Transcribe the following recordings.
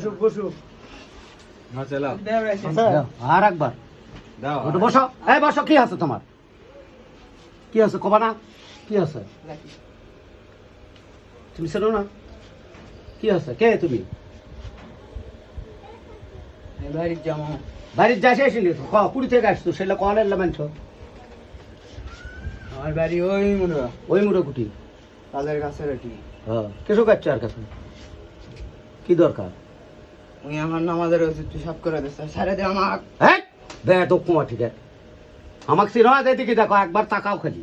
বসুক বসুক হ্যাঁ চালাও আর একবার। দাও ওটা বসো। এই বসো কি আছে তোমার? কি আছে কবা না? কি আছে? তুমি শোনো না? কি আছে? কে তুমি? বাড়ির ক পুরী থেকে আসতো সেটা কলের লামাইছ আমার বাড়ি ওই হয় ওই মুড়ো কুটি। তাদের কাছে রেটি হ্যাঁ। কাটছো আর কাছে? কি দরকার? উনি আমার নামাজের ওষুধ সব করে দিচ্ছে সারে দে আমার হ্যাঁ? তো কুমার ঠিক আছে আমাকে চিনো দেখো একবার তাকাও খালি।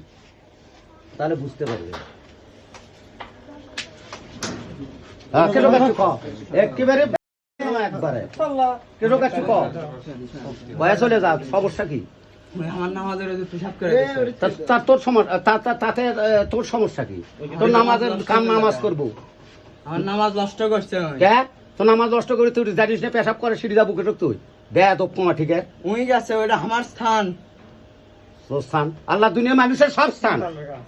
তাহলে বুঝতে পারবে। একেবারে একবারে। কেন যা সমস্যা কি? তোর সমস্যা তাতে তোর সমস্যা কি? তোর নামাজের কাম নামাজ করব। আমার নামাজ নষ্ট করছে তোর নামাজ নষ্ট করে তুই জানিস না পেশাব করে সিঁড়ি যাব কেটক তুই। বে তো ঠিক আছে? উনি গেছে ওইটা আমার স্থান। তোর স্থান? আল্লাহ দুনিয়া মানুষের সব স্থান।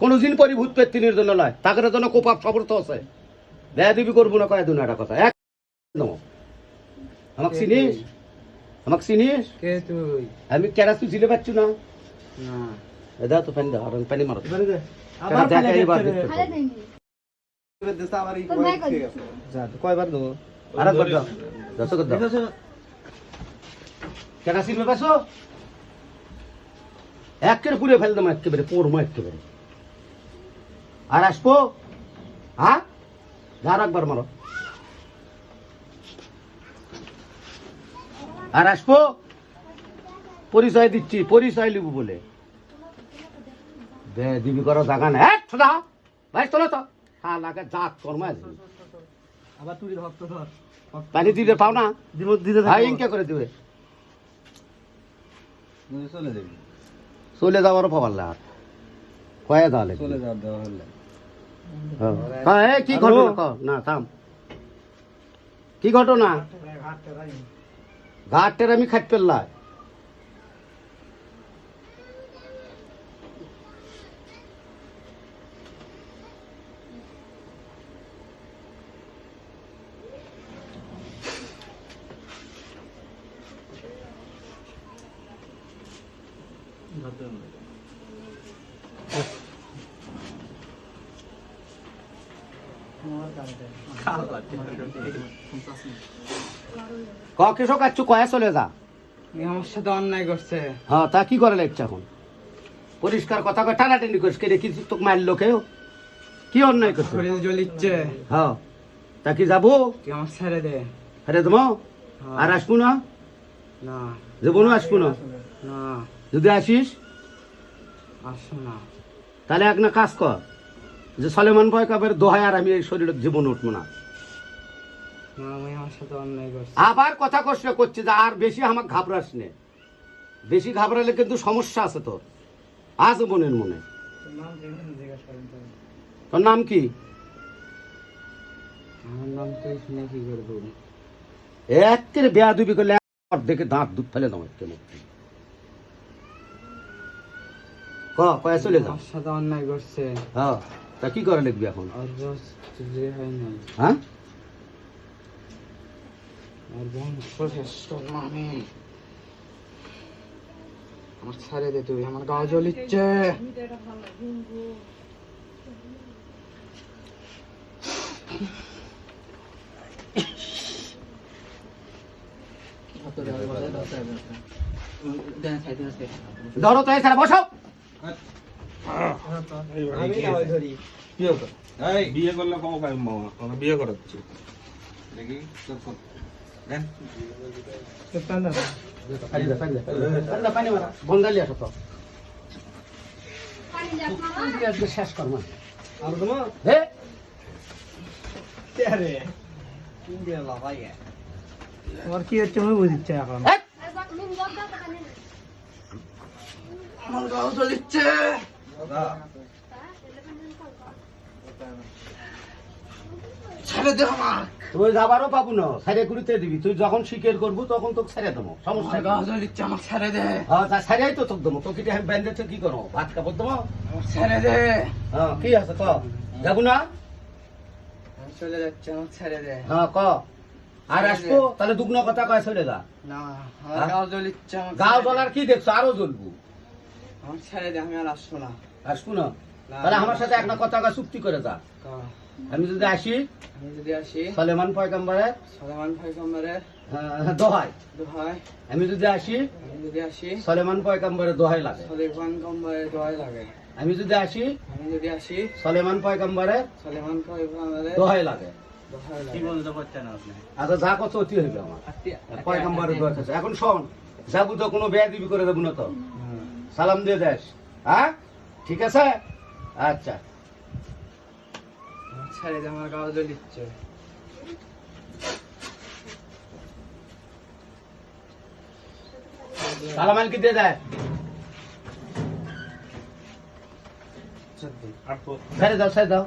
কোনো দিন পরিভূত জন্য নয়। তাদের জন্য কোপাপ সবর তো আছে। দেয়া দিবি করব না কয় দুনিয়াটা কথা? এক আমাকে চিনিস? আমাকে চিনিস? কে তুই? আমি কেরা তুই পাচ্ছি না। না। এদা তো পানি দাও আর পানি মারো। আবার এইবার দেখতে কয়বার দেবো? একের পুড়ে একেবারে পড়মো একেবারে। আর আসব? হ্যাঁ? আর মারো। আর আসব? পরিচয় দিচ্ছি, পরিচয় লিখব বলে। দিবি করো জাগা না ভাই, চলো তো। হ্যাঁ লাগে জাত কর্ম আছে। আবার তুই ধর ধর পানি দিতে পাও না? দিব দিতে হ্যাঁ ইনকে করে দিবে। চলে যাবি। চলে যাওয়ারও পাবার লাগ কয়ে লাগবে। চলে যাওয়ার দেওয়া হলে। হ্যাঁ। হ্যাঁ, কি ঘটনা? না থাম। কি ঘটনা? ঘাটের আমি খাট পেল্লাই ক কেসো কাচ্ছু কয়ে চলে যা। আমার সাথে অন্যায় করছে। হ্যাঁ তা কি করে লাগছে এখন? পরিষ্কার কথা কয় টানাটানি করিস কে রে কি তোকে মারলো কেউ? কি অন্যায় করছে জ্বলিচ্ছে। হ্যাঁ তা কি যাব? তুই আমার ছেড়ে দে। আরে তোমা আর আসব না? না। যাব না আসব না? না। যদি আসিস? তাহলে এক না কাজ কর যে সলেমান ভয় কাবের দোহায় আর আমি এই শরীরের জীবন উঠবো না। আমার আবার কথা কষ্ট করছে যে আর বেশি আমাকে ঘাবড়াস নে। বেশি ঘাবড়ালে কিন্তু সমস্যা আছে তোর। আজ মনের মনে। তোর নাম কি? আমার নাম তুই শুনে কি করব? একের বেয়া দুবি করলে অর্ধেকে দাঁত দুধ ফেলে দাও কেন ক কয়ে চলে যাও। সাথে অন্যায় করছে। হ্যাঁ তা কি করে লিখবি এখন? আর রোজ যে হয় না হ্যাঁ? আর বংশ শ্রেষ্ঠ মানে আমার ছেড়ে দে তুই আমার গাও জ্বলিচ্ছে। ধরো তো এছাড়া বসো। এই বিয়ে করলে কম পাই মামা বিয়ে করাচ্ছি দেখি শেষ কর হে তোমার কি হচ্ছে আমি বুঝিচ্ছে এখন হে একবার নুন জল দাও তো পানি দে। আমার গাও। ছেড়ে দে আমার তুই যাবারও পাবো না দিবি। তুই যখন স্বীকার করব তখন তোকে ছেড়ে দেবো। সমস্যা আমার গাও জ্বলিচ্ছে আমার ছেড়ে দে। হ্যাঁ তা সাইডাই তো তোকে দেবো। তোকে আমি কি করো ভাত কাপড় দেবো? ছেড়ে দে। হ্যাঁ কি আছে ক? যাব না? চলে যাচ্ছে আমার ছেড়ে দে। হ্যাঁ ক? আর আসব? তাহলে দুগ্ন কথা কয় চলে যা। না? গাও জ্বলিচ্ছে গাও জ্বলার কি দেখছ? আরও জ্বলবো। আমার ছেড়ে দে আমি আর আসব না। আসব না? তাহলে আমার সাথে একটা কথা চুক্তি করে যা। আমি যদি আসি আমি যদি আসি। সলেমান পয়গম্বরের সালেমান পয়গম্বরের আহ, দোহাই দোহাই আমি যদি আসি আমি যদি আসি। সলেমান পয়গম্বরের দোহাই লাগে। সালেমান কম্বরের দোহাই লাগে। আমি যদি আসি আমি যদি আসি। সলেমান পয়গম্বরের সালেমান পয়গম্বরের দোহাই লাগে। আচ্ছা যা কত অতি হইবে আমার। পয়গম্বরের দোহাই কাছে এখন শোন যাব তো কোনো বেয়া দিবি করে দেবো না তো। সালাম দিয়ে দেস। হ্যাঁ? ঠিক আছে? আচ্ছা। ছেড়ে আমার জ্বলিচ্ছে দিয়ে দেয় ছেড়ে দাও ছেড়ে দাও।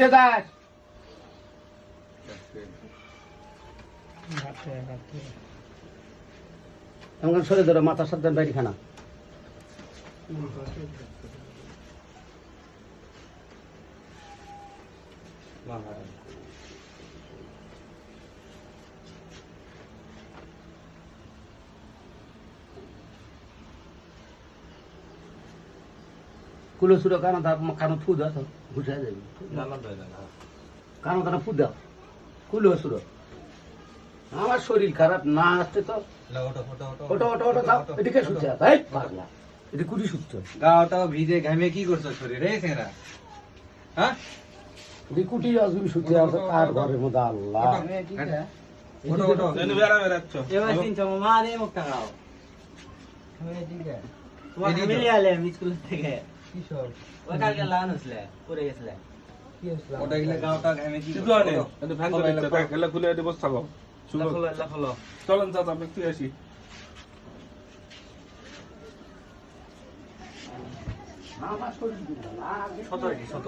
দিয়ে দেয় সরে ধরো মাথা সাবধান বাইরে খানা। কুলো সুরো কানো দা কানো ফু দাও তো বুঝা যাবে কানো কানো ফু দাও কুলো সুরো। আমার শরীর খারাপ না আসতে তো। ওটো ওটো ওটো যাও এদিকে শুচ্ছে এই পাগলা। এদিকে কুড়ি শুচ্ছে গাওটা ভিজে ঘামে কি করছ শরীরে সেরা? হ্যাঁ? কুটি আসবি শুচ্ছে আছে তার ঘরের মধ্যে আল্লাহ। ওটো ওটো এনে বেড়া বেড়াচ্ছ। এবার তিন মারে মুখ টাঙাও তোমার ফ্যামিলি আলে স্কুল থেকে। ওই কালকে লান হসলে পড়ে গেছিলে। ওটা গেলে গাওটা ঘামে কি শুধু আনে ফ্যান করে দিচ্ছে খুলে লাফলো লাফলো চলেন চাচা আমি একটু আসি। আমার শরীর শত শত